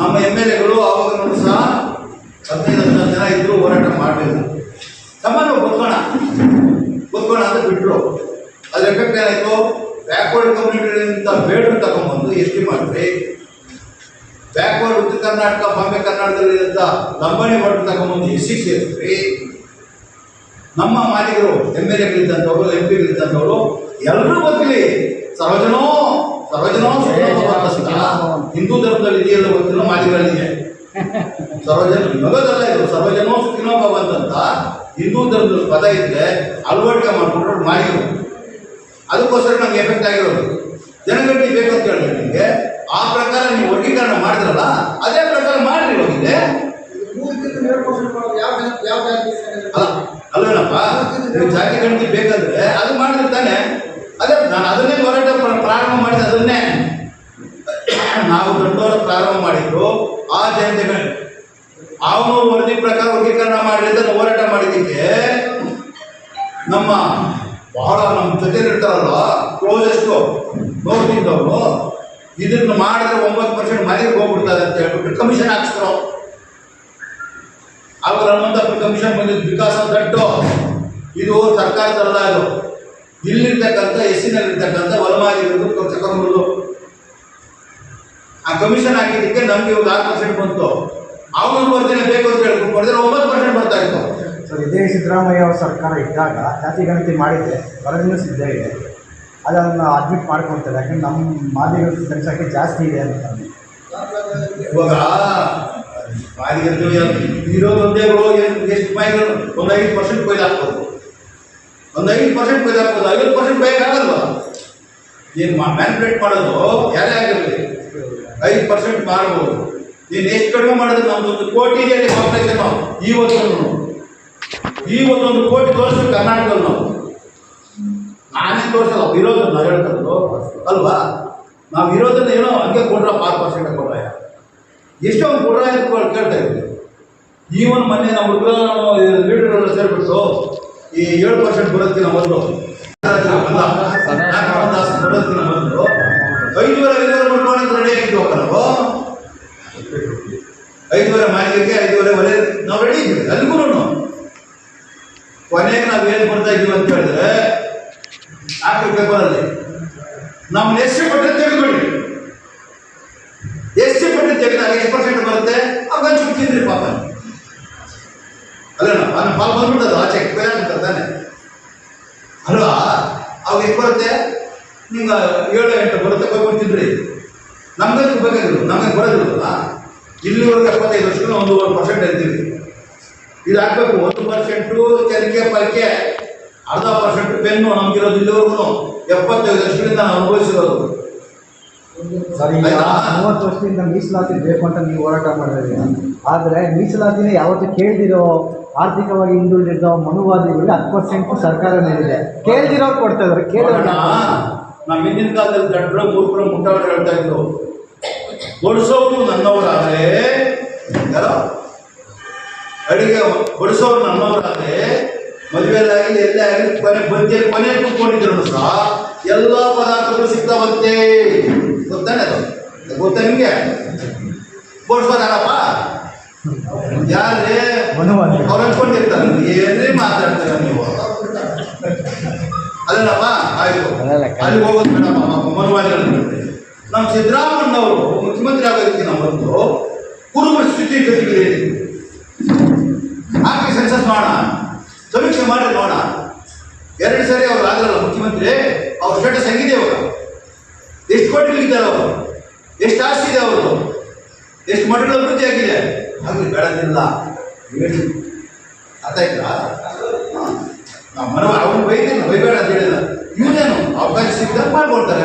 ನಮ್ಮ M L ಎಗಳು ಅವಾಗಲೂ ಸಹ ಹದಿನೈದು ಹದಿನಾರು ಜನ ಇದ್ರು ಹೋರಾಟ ಮಾಡಬೇಕು. ತಮ್ಮನ್ನು ಗೊತ್ಕೋಣ ಗೊತ್ಕೋಣ ಅಂತ ಬಿಟ್ಟರು ಅದ್ರ ಎಫೆಕ್ಟ್ ಏನಾಯ್ತು? ಬ್ಯಾಕ್ವರ್ಡ್ ಕಮ್ಯುನಿಟಿಗಳಿಂದ ಬೇಡರು ತಗೊಂಡ್ಬಂದು ಟಿ ಮಾಡಿದ್ರಿ. ಬ್ಯಾಕ್ವರ್ಡ್ ಉತ್ತರ ಕರ್ನಾಟಕ, ಬಾಂಬೆ ಕರ್ನಾಟಕದಲ್ಲಿದ್ದ ಲಂಬಾಣಿ ವರ್ಗ ತಗೊಂಡ್ಬಂದು ಎಸ್ ಸಿ ಸೇರಿಸ್ರಿ ನಮ್ಮ ಮಾಲೀಕರು ಎಂ ಎಲ್ ಎಗಳಿದ್ದಂಥವ್ರು, ಎಂ ಪಿಗಳಿದ್ದಂಥವ್ರು ಎಲ್ಲರೂ ಗೊತ್ತಿಲಿ ಸರ್ವಜನೋ ಸರ್ವಜನೋ ಸುಖಿನೋ ಭವಂತು ಅಂತ ಹಿಂದೂ ಧರ್ಮದಲ್ಲಿ ಇದೆಯಲ್ಲ ಗೊತ್ತಿಲ್ಲ ಮಾಲಿಗಳಲ್ಲಿದೆ ಸರ್ವಜನ ನಗದಲ್ಲ ಇದು ಸರ್ವಜನೋ ಸುಖಿನೋ ಭವಂತ ಹಿಂದೂ ಧರ್ಮದ ಪದ ಇದ್ರೆ ಅಳವಡಿಕೆ ಮಾಡಿಕೊಂಡು ಮಾಡಿರೋದು. ಅದಕ್ಕೋಸ್ಕರ ನಮ್ಗೆ ಎಫೆಕ್ಟ್ ಆಗಿರೋದು. ಜನಗಟ್ಟಿ ಬೇಕಂತ ಹೇಳಿದ್ರೆ ನಿಮಗೆ, ಆ ಪ್ರಕಾರ ನೀವು ವರ್ಗೀಕರಣ ಮಾಡಿದ್ರಲ್ಲ, ಅದೇ ಪ್ರಕಾರ ಮಾಡ್ರಿ ಹೋಗಿದೆ. ಅಲ್ಲ ಅಲ್ಲಪ್ಪ ನೀವು ಜಾತಿ ಗಣತಿ ಬೇಕಂದ್ರೆ ಅದು ಮಾಡಿದ್ರೆ ತಾನೆ? ಅದೇ, ನಾನು ಅದನ್ನೇ ಹೋರಾಟ ಪ್ರಾರಂಭ ಮಾಡಿದ ಅದನ್ನೇ. ನಾವು ದೊಡ್ಡವರು ಪ್ರಾರಂಭ ಮಾಡಿದ್ರು ಆ ಜನತೆಗಳು ಅವನೂರು ವರದಿ ಪ್ರಕಾರ ವರ್ಗೀಕರಣ ಮಾಡಿ ಅಂತ ಹೋರಾಟ ಮಾಡಿದ್ದಕ್ಕೆ ನಮ್ಮ ಬಹಳ ನಮ್ಮ ಜೊತೆ ಇರ್ತಾರಲ್ಲ ಕ್ಲೋಸೆಸ್ಟ್ ನೋಡ್ತಿದ್ದವರು ಇದನ್ನು ಮಾಡಿದ್ರೆ ಒಂಬತ್ತು ಪರ್ಸೆಂಟ್ ಮನೆಗೆ ಹೋಗ್ಬಿಡ್ತಾರೆ ಅಂತ ಹೇಳ್ಬಿಟ್ಟು ಕಮಿಷನ್ ಹಾಕ್ಸ್ರು ಆವಾಗ ಹನುಮಂತಪ್ಪ ಕಮಿಷನ್ ಬಂದಿದ್ದು ವಿಕಾಸ ದಟ್ಟು. ಇದು ಸರ್ಕಾರದಲ್ಲ ಇದು. ಇಲ್ಲಿರ್ತಕ್ಕಂಥ ಎಸ್ಸಿನಲ್ಲಿರ್ತಕ್ಕಂಥ ವಲಮಾಲಿಗಳು ತಗೊಂಡ್ಬಂದು. ಆ ಕಮಿಷನ್ ಹಾಕಿದ್ದಕ್ಕೆ ನಮ್ಗೆ ಇವಾಗ ಆರು ಪರ್ಸೆಂಟ್ ಬಂತು. ಅವ್ರ ಬರ್ತೇನೆ ಬೇಕು ಅಂತ ಹೇಳ್ಕೊಂಡು ಮಾಡಿದ್ರೆ ಒಂಬತ್ತು ಪರ್ಸೆಂಟ್ ಬರ್ತಾ ಇತ್ತು. ಸರ್ ಇದೇ ಸಿದ್ದರಾಮಯ್ಯ ಅವರ ಸರ್ಕಾರ ಇದ್ದಾಗ ಜಾತಿ ಗಣತಿ ಮಾಡಿದ್ದೆ ವರದಿನೂ ಸಿದ್ಧ ಇದೆ. ಅದನ್ನು ಅಡ್ಮಿಟ್ ಮಾಡ್ಕೊಳ್ತಾರೆ. ಯಾಕಂದ್ರೆ ನಮ್ಮ ಮಾದಿಗಳ ಜನಸಂಖ್ಯೆ ಜಾಸ್ತಿ ಇದೆ ಅಂತ. ಇವಾಗ ಇರೋದು ಒಂದೇ ಎಷ್ಟು ಮೈಗಳು ಒಂದು ಐದು ಪರ್ಸೆಂಟ್ ಕೊಯ್ದು ಹಾಕ್ಬೋದು. ಒಂದು ಐದು ಪರ್ಸೆಂಟ್ ಕೊಯ್ದು ಹಾಕ್ಬೋದು. ಐವತ್ತು ಪರ್ಸೆಂಟ್ ಕೊಯ್ಯಕ್ಕಾಗಲ್ವಾ ಏನು ಮ್ಯಾನ್ಪ್ಲೇಟ್ ಮಾಡೋದು ಯಾರೇ ಆಗಿರಲಿ. ಐದು ಪರ್ಸೆಂಟ್ ಮಾಡ್ಬೋದು. ನೀನು ಎಷ್ಟು ಕಡಿಮೆ ಮಾಡಿದ್ರೆ ನಮ್ದು ಒಂದು ಕೋಟಿ ಇದೆ ಹೋಗ್ತಾ ಇದ್ದೇವೆ ನಾವು. ಈ ಒಂದೊಂದು ಕೋಟಿ ತೋರಿಸ್ತೀವಿ ಕರ್ನಾಟಕದಲ್ಲಿ ನಾವು. ನಾನೇ ತೋರಿಸಲ್ಲ ಇರೋದನ್ನ ನಾವು ಹೇಳ್ತದ್ದು ಅಲ್ವಾ? ನಾವು ಇರೋದನ್ನ ಏನೋ ಹಂಗೆ ಕೊಡ್ರಪ್ಪ ಆರು ಪರ್ಸೆಂಟ್ ಕೊಡ್ರಾಯ ಎಷ್ಟೋ ಒಂದು ಕೊಡ್ರಾಯ ಕೇಳ್ತಾ ಇದ್ದೀವಿ. ಈ ಒಂದು ಮೊನ್ನೆ ನಮ್ಮ ಹುಡುಗರ ಲೀಡರ್ ಸೇರ್ಬಿಟ್ಟು ಈ ಏಳು ಪರ್ಸೆಂಟ್ ಬರೋದಕ್ಕಿಂತ ಮೊದಲು ಬರೋದಕ್ಕಿಂತ ಮೊದಲು ಐದುವರೆ ಐದುವರೆ ಮಾಡ್ಕೊಂಡು ರೆಡಿ ಆಗಿದ್ವಿ ನಾವು ಐದುವರೆ ಮಾಡಲಿಕ್ಕೆ ಐದುವರೆ ಒಲೆ ನಾವು ರೆಡಿ ಇದ್ವಿ ಅಲ್ಲಿಗೂ ಕೊನೆಗೆ ನಾವು ಏನು ಬರ್ತಾ ಇದ್ದೀವಿ ಅಂತ ಹೇಳಿದ್ರೆ ಹಾಕಿ ಬರಲಿ ನಮ್ಮ ಎಷ್ಟು ಪಟ್ಟೆ ತೆಗೆದುಕೊಳ್ಳಿ. ಎಷ್ಟು ಪಟ್ಟೆ ತೆಗೆದಾಗ ಎಷ್ಟು ಪರ್ಸೆಂಟ್ ಬರುತ್ತೆ, ಅವಾಗ ಹಂಚು ಪಾಪ. ಅಲ್ಲ ನನ್ನ ಪಾಪ ಬಂದ್ಬಿಟ್ಟದು ಆಚೆ ಬೇರೆ ತಾನೆ. ಅಲ್ವಾ? ಅವಾಗ ಎಷ್ಟು ಬರುತ್ತೆ ನಿಮ್ಗೆ ಏಳು ಎಂಟು ಬರುತ್ತೆ ಕೊಯ್ಕೊಂಡು ನಮ್ಗೆ ನಮ್ಗಂತೂ ನಮಗೆ ಬರೋದಿಲ್ಲ ಇಲ್ಲಿವರೆಗೆ ಎಪ್ಪತ್ತೈದು ವರ್ಷಕ್ಕೆ ಒಂದೂವರೆ ಪರ್ಸೆಂಟ್ ಅಂತೀವಿ ಇದು ಹಾಕ್ಬೇಕು ಒಂದು ಪರ್ಸೆಂಟು ತೆರಿಗೆ ಪರಿಕೆ ಅರ್ಧ ಪರ್ಸೆಂಟ್ ಪೆನ್ನು ನಮಗಿರೋದು ಇಲ್ಲಿವರೆಗೂ ಎಪ್ಪತ್ತೈದು ವರ್ಷಗಳಿಂದ ನಾವು ಅನುಭವಿಸಿರೋದು? ಮೂವತ್ತು ವರ್ಷದಿಂದ ಮೀಸಲಾತಿ ಬೇಕು ಅಂತ ನೀವು ಹೋರಾಟ ಮಾಡಿದ್ರಿ ಆದರೆ ಮೀಸಲಾತಿನ ಯಾವತ್ತು ಕೇಳ್ದಿರೋ ಆರ್ಥಿಕವಾಗಿ ಹಿಂದುಳಿದಿರೋ ಮನುವಾದಿಗಳಿಗೆ ಹತ್ತು ಪರ್ಸೆಂಟ್ ಸರ್ಕಾರ ನೀಡಿದೆ ಕೇಳ್ದಿರೋರು ಕೊಡ್ತಾ ಇದ್ದಾರೆ ಕೇಳಿದ್ರೆ ನಮ್ಮ ಹಿಂದಿನ ಕಾಲದಲ್ಲಿ ದಡ್ಡ ಮೂರ್ಖರು ಮುಟ್ಟವರು ಹೇಳ್ತಾ ಇದ್ರು. ಬಡಿಸೋರು ನನ್ನವರಾದರೆ ಯಾರೋ? ಅಡಿಗೆ ಬಡಿಸೋರು ನನ್ನವರಾದರೆ ಮದುವೆಲಾಗಲಿ ಎಲ್ಲೇ ಆಗಲಿ ಕೊನೆ ಬಂದೆ ಕೊನೆ ಕೂತ್ಕೊಂಡಿದ್ರು ಸಹ ಎಲ್ಲ ಪದಾರ್ಥಗಳು ಸಿಗ್ತಾವಂತೆ. ಗೊತ್ತಾನೆ ಅದು? ಗೊತ್ತಾ ನಿಮಗೆ? ಬಡಿಸ್ಬೋದಾರಪ್ಪ ಯಾರೇ ಮನುವಾದಿ ಅವ್ರು ಅನ್ಕೊಂಡಿರ್ತಾರೆ ಏನ್ರಿ ಮಾತಾಡ್ತೀರ ನೀವು? ಅಲ್ಲಪ್ಪ ಆಯ್ತು. ಅಲ್ಲಿಗೆ ಹೋಗೋದು ಮೇಡಮ್ ಮನುವಾದಿಗಳು ನಮ್ಮ ಸಿದ್ದರಾಮಣ್ಣವರು ಮುಖ್ಯಮಂತ್ರಿ ಆಗೋದಕ್ಕಿಂತ ಮೊದಲು ಕುರುಬರ ಸ್ಥಿತಿ ಗತಿಗೆ ಹಾಕಿ ಸೆನ್ಸಸ್ ಮಾಡೋಣ. ಸಮೀಕ್ಷೆ ಮಾಡಿ ನೋಡೋಣ. ಎರಡು ಸಾರಿ ಅವ್ರು ಆಗಲ್ಲ ಮುಖ್ಯಮಂತ್ರಿ, ಅವ್ರ ಸ್ಟೇಟಸ್ ಹೆಂಗಿದೆ ಅವರು ಎಷ್ಟು ಕೋಟಿಗಳಿದ್ದಾರೆ ಅವರು? ಎಷ್ಟು ಆಸ್ತಿ ಇದೆ ಅವರು ಎಷ್ಟು ಮಠಗಳ ಅಭಿವೃದ್ಧಿ ಆಗಿದೆ? ಹಾಗೆ ಬೆಳೆದಿಲ್ಲ ಅರ್ಥ ಆಯ್ತಾ ನಾವು ಮನವ ಅವ್ರು ಬೈದಿಲ್ಲ ಬೈಬೇಡ ಅಂತ ಹೇಳಿಲ್ಲ. ಇವನೇನು? ಅವಕಾಶ ಸಿಕ್ಕಿದಾಗ ಮಾಡ್ಕೊಳ್ತಾರೆ